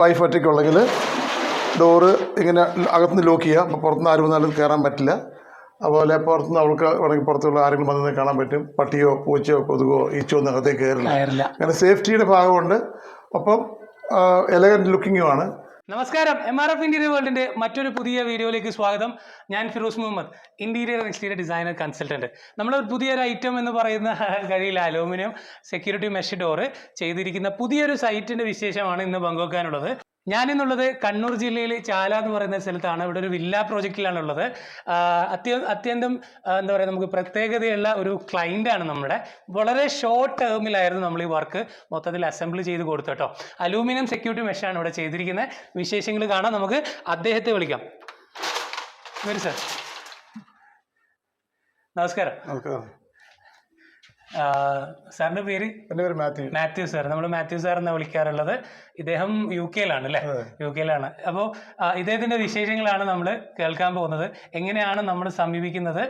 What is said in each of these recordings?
Wife ഒറ്റയ്ക്കുള്ളെങ്കിൽ door ഇങ്ങനെ അകത്തുനിന്ന് lock ചെയ്യുക. അപ്പോൾ പുറത്തുനിന്ന് ആരും വന്നാലും കയറാൻ പറ്റില്ല. അതുപോലെ പുറത്തുനിന്ന് അവൾക്ക് വേണമെങ്കിൽ പുറത്തുള്ള ആരെങ്കിലും വന്നത് കാണാൻ പറ്റും. പട്ടിയോ പൂച്ചയോ കൊതുകോ ഈച്ചോ ഒന്നും അകത്തേക്ക് കയറില്ല. അങ്ങനെ സേഫ്റ്റിയുടെ ഭാഗമുണ്ട്. ഒപ്പം എലഗന്റ് ലുക്കിങ്ങുമാണ് നമസ്കാരം. എം ആർ എഫ് ഇന്റീരിയർ വേൾഡിന്റെ മറ്റൊരു പുതിയ വീഡിയോയിലേക്ക് സ്വാഗതം. ഞാൻ Firoz Muhammad interior exterior designer consultant നമ്മൾ പുതിയൊരു ഐറ്റം എന്ന് പറയുന്ന കഴിയിൽ അലൂമിനിയം സെക്യൂരിറ്റി മെഷ് ഡോറ് ചെയ്തിരിക്കുന്ന പുതിയൊരു സൈറ്റിന്റെ വിശേഷമാണ് ഇന്ന് പങ്കുവെക്കാനുള്ളത്. ഞാനിന്നുള്ളത് കണ്ണൂർ ജില്ലയിലെ ചാല എന്ന് പറയുന്ന സ്ഥലത്താണ്. ഇവിടെ ഒരു വില്ല പ്രോജക്റ്റിലാണുള്ളത്. അത്യ അത്യന്തം എന്താ പറയുക നമുക്ക് പ്രത്യേകതയുള്ള ഒരു ആണ് നമ്മുടെ. വളരെ ഷോർട്ട് ടേമിലായിരുന്നു നമ്മൾ ഈ വർക്ക് മൊത്തത്തിൽ അസംബിൾ ചെയ്ത് കൊടുത്തു കേട്ടോ അലൂമിനിയം സെക്യൂരിറ്റി മെഷാണ് ഇവിടെ ചെയ്തിരിക്കുന്നത് വിശേഷങ്ങൾ കാണാം. നമുക്ക് അദ്ദേഹത്തെ വിളിക്കാം. വരൂ സാർ നമസ്കാരം. നമുക്ക് ആ, സാറിന്റെ പേര്? എന്റെ പേര് മാത്യു. മാത്യു സാർ. നമ്മൾ മാത്യു സാർ എന്നാണ് വിളിക്കാറുള്ളത്. ഇദ്ദേഹം യു കെയിലാണ് അല്ലേ? യു കെയിലാണ്. അപ്പോൾ ഇദ്ദേഹത്തിന്റെ വിശേഷങ്ങളാണ് നമ്മൾ കേൾക്കാൻ പോകുന്നത്. എങ്ങനെയാണ് നമ്മൾ സമീപിക്കുന്നത്?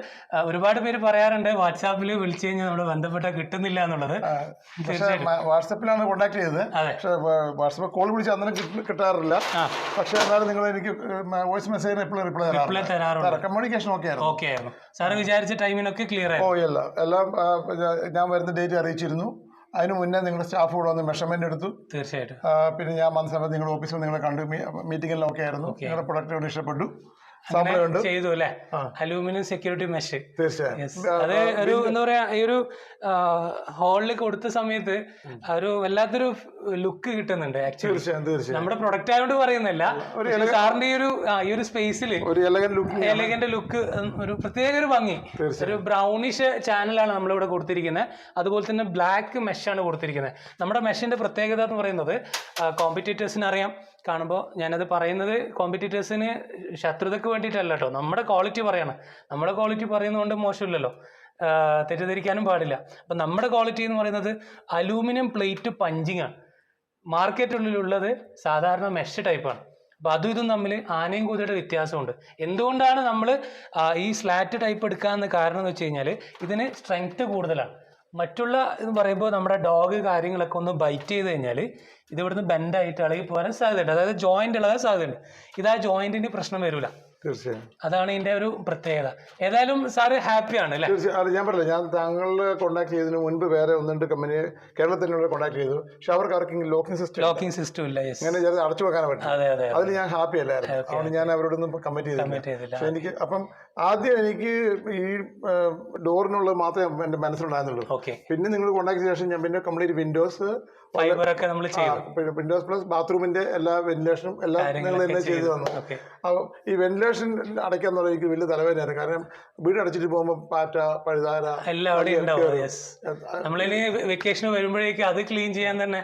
ഒരുപാട് പേര് പറയാറുണ്ട് വാട്സാപ്പിൽ വിളിച്ചു കഴിഞ്ഞാൽ നമ്മൾ ബന്ധപ്പെട്ട കിട്ടുന്നില്ല എന്നുള്ളത്. വാട്സപ്പിലാണ് കോൺടാക്ട് ചെയ്തത്. പക്ഷേ വാട്സപ്പ് കോൾ വിളിച്ച് അന്നേരം കിട്ടാറില്ല. പക്ഷേ എന്നാലും നിങ്ങൾ എനിക്ക് വോയിസ് മെസ്സേജ് എപ്പോഴും റിപ്ലൈ റിപ്ലൈ തരാറുണ്ട്. കമ്മ്യൂണിക്കേഷൻ ഓക്കെ ആയിരുന്നു. ഓക്കെ ആയിരുന്നു. സാറ് വിചാരിച്ച ടൈമിനൊക്കെ ക്ലിയർ ഓ ആയിരുന്നു. എല്ലാം ഞാൻ- വരുന്ന ഡേറ്റ് അറിയിച്ചിരുന്നു. അതിന് മുന്നേ നിങ്ങളുടെ സ്റ്റാഫ് കൂടെ വന്ന് മെഷർമെന്റ് എടുത്തു. തീർച്ചയായിട്ടും. പിന്നെ ഞാൻ വന്ന സമയത്ത് നിങ്ങളുടെ ഓഫീസിൽ നിങ്ങളെ കണ്ടു മീറ്റിംഗിലൊക്കെ ആയിരുന്നു. നിങ്ങളുടെ പ്രൊഡക്റ്റ് ഇഷ്ടപ്പെട്ടു. ചെയ്തു അല്ലെ. Aluminium security mesh. അത് ഒരു എന്താ പറയാ ഈ ഒരു ഹോളിൽ കൊടുത്ത സമയത്ത് ഒരു വല്ലാത്തൊരു ലുക്ക് കിട്ടുന്നുണ്ട് ആക്ച്വലി നമ്മുടെ പ്രൊഡക്റ്റ് ആയതുകൊണ്ട് പറയുന്നില്ല സാറിന്റെ ഈ ഒരു ഈ ഒരു സ്പേസിൽ എലഗന്റ് എലഗൻ ലുക്ക് എലഗന്റെ ലുക്ക് ഒരു പ്രത്യേക ഒരു ഭംഗി. ഒരു ബ്രൗണിഷ് ചാനലാണ് നമ്മളിവിടെ കൊടുത്തിരിക്കുന്നത്. അതുപോലെ തന്നെ ബ്ലാക്ക് മെഷാണ് കൊടുത്തിരിക്കുന്നത്. നമ്മുടെ മെഷിന്റെ പ്രത്യേകത എന്ന് പറയുന്നത് കോമ്പറ്റീറ്റേഴ്സിന് അറിയാം. കാണുമ്പോൾ ഞാനത് പറയുന്നത് കോമ്പറ്റീറ്റേഴ്സിന് ശത്രുതയ്ക്ക് വേണ്ടിയിട്ടല്ല കേട്ടോ നമ്മുടെ ക്വാളിറ്റി പറയണം. നമ്മുടെ ക്വാളിറ്റി പറയുന്നതുകൊണ്ട് മോശമില്ലല്ലോ. തെറ്റിദ്ധരിക്കാനും പാടില്ല. അപ്പം നമ്മുടെ ക്വാളിറ്റി എന്ന് പറയുന്നത് അലൂമിനിയം പ്ലേറ്റ് പഞ്ചിങ് ആണ്. മാർക്കറ്റിനുള്ളിലുള്ളത് സാധാരണ മെഷ് ടൈപ്പാണ് അപ്പോൾ അതും ഇതും തമ്മിൽ ആനയും കൂതിയുടെ വ്യത്യാസമുണ്ട്. എന്തുകൊണ്ടാണ് നമ്മൾ ഈ സ്ലാറ്റ് ടൈപ്പ് എടുക്കാമെന്ന് കാരണം എന്ന് വെച്ച് കഴിഞ്ഞാൽ ഇതിന് സ്ട്രെങ്ത് കൂടുതലാണ്. മറ്റുള്ള എന്ന് പറയുമ്പോൾ നമ്മുടെ ഡോഗ് കാര്യങ്ങളൊക്കെ ഒന്ന് ബൈറ്റ് ചെയ്ത് കഴിഞ്ഞാൽ ഇത് ഇവിടുന്ന് ബെൻഡായിട്ട് ഇളകി പോകാൻ സാധ്യതയുണ്ട്. അതായത് ജോയിന്റ് ഇളകാൻ സാധ്യതയുണ്ട്. ഇത് ആ ജോയിന്റിന് പ്രശ്നം വരില്ല തീർച്ചയായും. അതാണ് ഇതിന്റെ ഒരു പ്രത്യേകത. ഏതായാലും സാറ് ഹാപ്പിയാണ് അല്ലേ? തീർച്ചയായും. ഞാൻ പറഞ്ഞില്ല ഞാൻ താങ്കളെ കോൺടാക്ട് ചെയ്തതിന് മുൻപ് വേറെ ഒന്ന് രണ്ട് കമ്പനി കേരളത്തിലുള്ള കോൺടാക്ട് ചെയ്തു. പക്ഷെ അവർക്ക് ആർക്കെങ്കിലും ലോക്കിംഗ് സിസ്റ്റം ലോക്കിംഗ് സിസ്റ്റം ഇല്ല ഇങ്ങനെ അങ്ങനെ ചെറുത് അടച്ചു വെക്കാൻ പറ്റും അതെ അതെ അതിൽ ഞാൻ ഹാപ്പി അല്ലായിരുന്നു. അതുകൊണ്ട് ഞാൻ അവരോടൊന്നും കമ്മിറ്റ് ചെയ്തില്ല. പക്ഷെ എനിക്ക് അപ്പം ആദ്യം എനിക്ക് ഈ ഡോറിനുള്ളത് മാത്രമേ എന്റെ മനസ്സിലുണ്ടായിരുന്നുള്ളൂ. ഓക്കെ പിന്നെ നിങ്ങൾ കോൺടാക്ട് ചെയ്ത ശേഷം ഞാൻ പിന്നെ കംപ്ലീറ്റ് വിൻഡോസ് ഫൈബറൊക്കെ നമ്മൾ വിൻഡോസ് പ്ലസ് ബാത്റൂമിന്റെ എല്ലാ വെന്റിലേഷനും എല്ലാം നിങ്ങൾ തന്നെ ചെയ്തു തന്നു. അപ്പോൾ ഈ വെന്റിലേഷൻ അടയ്ക്കാൻ തുടങ്ങി എനിക്ക് വലിയ തലവേദനയാണ് കാരണം വീട് അടച്ചിട്ട് പോകുമ്പോൾ പാറ്റ പഴുതാര എല്ലാം അവിടെ ഉണ്ടാവും നമ്മളിനി വെക്കേഷൻ വരുമ്പോഴേക്കും അത് ക്ലീൻ ചെയ്യാൻ തന്നെ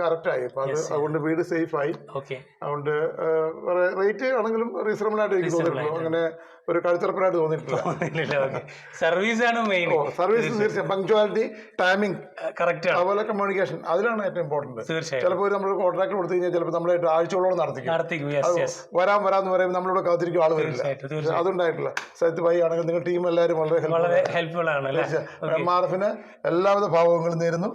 കറക്റ്റായി അപ്പോൾ അത് അതുകൊണ്ട് വീട് സേഫ് ആയി. അതുകൊണ്ട് റേറ്റ് ആണെങ്കിലും റീസണബിൾ ആയിട്ട് എനിക്ക് തോന്നിയിട്ടുള്ളൂ അങ്ങനെ ഒരു കഴുത്തറപ്പനായിട്ട് തോന്നിയിട്ടില്ല. സർവീസ് ആണ് മെയിൻ സർവീസ് തീർച്ചയായും. പങ്ക്ച്വാലിറ്റി ടൈമിംഗ് കറക്റ്റ് അതുപോലെ കമ്മ്യൂണിക്കേഷൻ അതിലാണ് ഏറ്റവും ഇമ്പോർട്ടന്റ് തീർച്ചയായും. ചിലപ്പോൾ നമ്മൾ കോൺട്രാക്ട് കൊടുത്തു കഴിഞ്ഞാൽ ചിലപ്പോൾ നമ്മളെ ആഴ്ചകളോളം നടത്തിക്കും. വരാൻ വരാന്ന് പറയുമ്പോൾ നമ്മളിവിടെ കാത്തിരിക്കും ആൾ വരില്ല. അതുണ്ടായിട്ടില്ല. സത്യത്ത് ഭായി ആണെങ്കിൽ നിങ്ങൾ ടീം എല്ലാവരും വളരെ ഹെൽപ്ഫുൾ ആണ്. എം ആർ എഫിന് എല്ലാവിധ ഭാവങ്ങളും നേരുന്നു.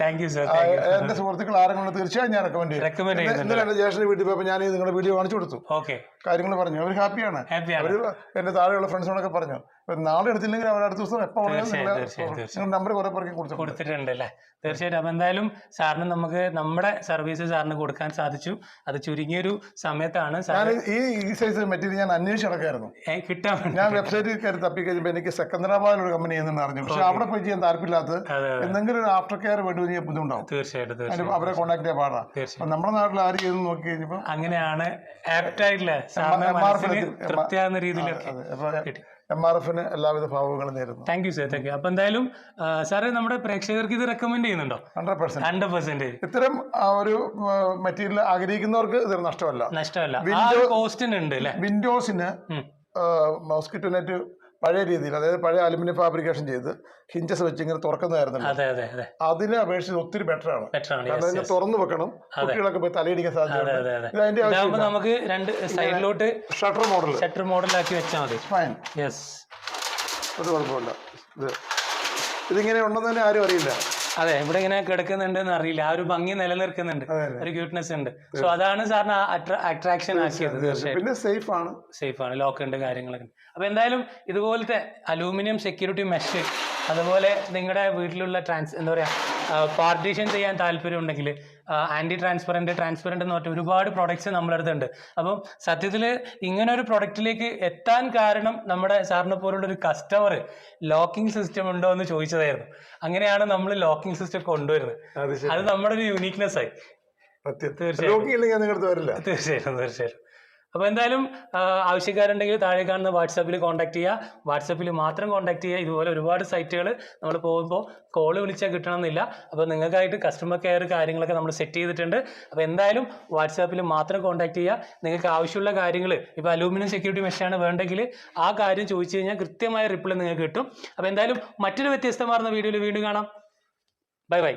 എന്റെ സുഹൃത്തുക്കൾ ആരെങ്കിലും തീർച്ചയായും ഞാൻ റെക്കമെൻഡ് ചെയ്യും. ജേഷന്റെ ചെയ്യുന്നുണ്ട് ഇന്നലെ എന്റെ ജ്യേഷ്ഠന്റെ വീട്ടിൽ പോയപ്പോൾ ഞാൻ നിങ്ങളുടെ വീഡിയോ കാണിച്ചു കൊടുത്തു. ഓക്കെ കാര്യങ്ങൾ പറഞ്ഞു. അവർ ഹാപ്പിയാണ് അവർ എന്റെ താഴെയുള്ള ഫ്രണ്ട്സിനോടൊക്കെ പറഞ്ഞു? നാളെ എടുത്തില്ലെങ്കിൽ അടുത്ത ദിവസം എപ്പോൾ നമ്പർ കുറെ പേർക്ക് കൊടുത്തിട്ടുണ്ട് അല്ലേ തീർച്ചയായിട്ടും. അപ്പം എന്തായാലും സാറിന് നമുക്ക് നമ്മുടെ സർവീസ് സാറിന് കൊടുക്കാൻ സാധിച്ചു. അത് ചുരുങ്ങിയൊരു സമയത്താണ് ഞാൻ ഈ ഈ സൈസ് മെറ്റീരിയൽ ഞാൻ അന്വേഷിച്ച് നടക്കായിരുന്നു. കിട്ടാൻ ഞാൻ വെബ്സൈറ്റിൽ കയറി തപ്പി കഴിഞ്ഞപ്പോൾ എനിക്ക് സെക്കന്ദരാബാദിൽ ഒരു കമ്പനി എന്ന് അറിഞ്ഞു. പക്ഷെ അവിടെ പോയി ചെയ്യാൻ താല്പര്യമില്ലാത്തത് എന്തെങ്കിലും ഒരു ആഫ്റ്റർ കെയർ വേണ്ടി കഴിഞ്ഞാൽ ബുദ്ധിമുട്ടാവും. തീർച്ചയായിട്ടും അവരെ കോൺടാക്ട് ചെയ്യാൻ പാടാ. തീർച്ചയായും. നമ്മുടെ നാട്ടിൽ ആര് ചെയ്തെന്ന് നോക്കി കഴിഞ്ഞപ്പോൾ അങ്ങനെയാണ് ആപ്റ്റ് ആയിട്ടില്ല തൃപ്തിയാകുന്ന രീതിയിലൊക്കെ എം ആർ എഫിന് എല്ലാവിധ ഭാവങ്ങളും നേരുന്നു. Thank you sir thank you അപ്പൊ എന്തായാലും സാറ് നമ്മുടെ പ്രേക്ഷകർക്ക് ഇത് റെക്കമെൻഡ് ചെയ്യുന്നുണ്ടോ? ഹൺഡ്രഡ് പെർസെന്റ് ഹൺഡ്രഡ് പെർസെന്റ് ഇത്തരം ഒരു മെറ്റീരിയൽ ആഗ്രഹിക്കുന്നവർക്ക് ഇതൊരു നഷ്ടമല്ല. നഷ്ടമല്ല. വിൻഡോസിന്. മോസ്കിറ്റോ നെറ്റ് പഴയ രീതിയിൽ അതായത് പഴയ അലുമിനിയം ഫാബ്രിക്കേഷൻ ചെയ്ത് ഹിഞ്ചസ് വെച്ച് ഇങ്ങനെ തുറക്കുന്നതായിരുന്നല്ലോ അതെ അതെ അതെ. അതിനെ അപേക്ഷിച്ച് ഒത്തിരി ബെറ്റർ ആണ്. അതിനെ. തുറന്നു വെക്കണം കുട്ടികളൊക്കെ പോയി തലയിടിക്കാൻ ഇത് അതിന്റെ ഇതാകുമ്പോ നമുക്ക് രണ്ട് സൈഡിലോട്ട് ഷട്ടർ മോഡൽ ഷട്ടർ മോഡലാക്കി വെച്ചാൽ മതി. ഫൈൻ യെസ് ഒരു കുഴപ്പമില്ല. ഇത് ഇതിങ്ങനെ ഉണ്ടെന്ന് തന്നെ ആരും അറിയില്ല. അതെ ഇവിടെ ഇങ്ങനെ കിടക്കുന്നുണ്ട് എന്ന് അറിയില്ല. ആ ഒരു ഭംഗി നിലനിൽക്കുന്നുണ്ട് ഒരു ക്യൂട്ട്നെസ് ഉണ്ട്. സോ അതാണ് സാറിന് അട്രാക്ഷൻ ആക്കിയത് തീർച്ചയായും. പിന്നെ സേഫ് ആണ്. സേഫ് ആണ്. ലോക്ക് ഉണ്ട് കാര്യങ്ങളൊക്കെ അപ്പൊ എന്തായാലും ഇതുപോലത്തെ അലൂമിനിയം സെക്യൂരിറ്റി മെഷ് അതുപോലെ നിങ്ങളുടെ വീട്ടിലുള്ള ട്രാൻസ് എന്താ പറയാ പാർട്ടീഷൻ ചെയ്യാൻ താല്പര്യം ഉണ്ടെങ്കിൽ ആന്റി ട്രാൻസ്പെറന്റ് ട്രാൻസ്പെറന്റ് എന്ന് പറഞ്ഞ ഒരുപാട് പ്രോഡക്ട്സ് നമ്മുടെ അടുത്തുണ്ട്. അപ്പം സത്യത്തിൽ ഇങ്ങനെ ഒരു പ്രൊഡക്റ്റിലേക്ക് എത്താൻ കാരണം നമ്മുടെ സാറിനെ പോലുള്ള ഒരു കസ്റ്റമർ ലോക്കിംഗ് സിസ്റ്റം ഉണ്ടോ എന്ന് ചോദിച്ചതായിരുന്നു. അങ്ങനെയാണ് നമ്മൾ ലോക്കിംഗ് സിസ്റ്റം കൊണ്ടുവരുന്നത്. അത് നമ്മുടെ ഒരു യുണീക്നെസ് ആയി. തീർച്ചയായും. തീർച്ചയായിട്ടും തീർച്ചയായിട്ടും. അപ്പോൾ എന്തായാലും ആവശ്യക്കാരുണ്ടെങ്കിൽ താഴെ കാണുന്ന വാട്സാപ്പിൽ കോൺടാക്ട് ചെയ്യുക. വാട്സാപ്പിൽ മാത്രം കോൺടാക്ട് ചെയ്യുക. ഇതുപോലെ ഒരുപാട് സൈറ്റുകൾ നമ്മൾ പോകുമ്പോൾ കോൾ വിളിച്ചാൽ കിട്ടണമെന്നില്ല. അപ്പോൾ നിങ്ങൾക്കായിട്ട് കസ്റ്റമർ കെയർ കാര്യങ്ങളൊക്കെ നമ്മൾ സെറ്റ് ചെയ്തിട്ടുണ്ട്. അപ്പോൾ എന്തായാലും വാട്സാപ്പിൽ മാത്രം കോൺടാക്ട് ചെയ്യുക. നിങ്ങൾക്ക് ആവശ്യമുള്ള കാര്യങ്ങൾ ഇപ്പോൾ അലൂമിനിയം സെക്യൂരിറ്റി മെഷാണ് വേണ്ടെങ്കിൽ ആ കാര്യം ചോദിച്ചു കഴിഞ്ഞാൽ കൃത്യമായ റിപ്ലൈ നിങ്ങൾക്ക് കിട്ടും. അപ്പോൾ എന്തായാലും മറ്റൊരു വ്യത്യസ്തമാർന്ന വീഡിയോയിൽ വീണ്ടും കാണാം. Bye bye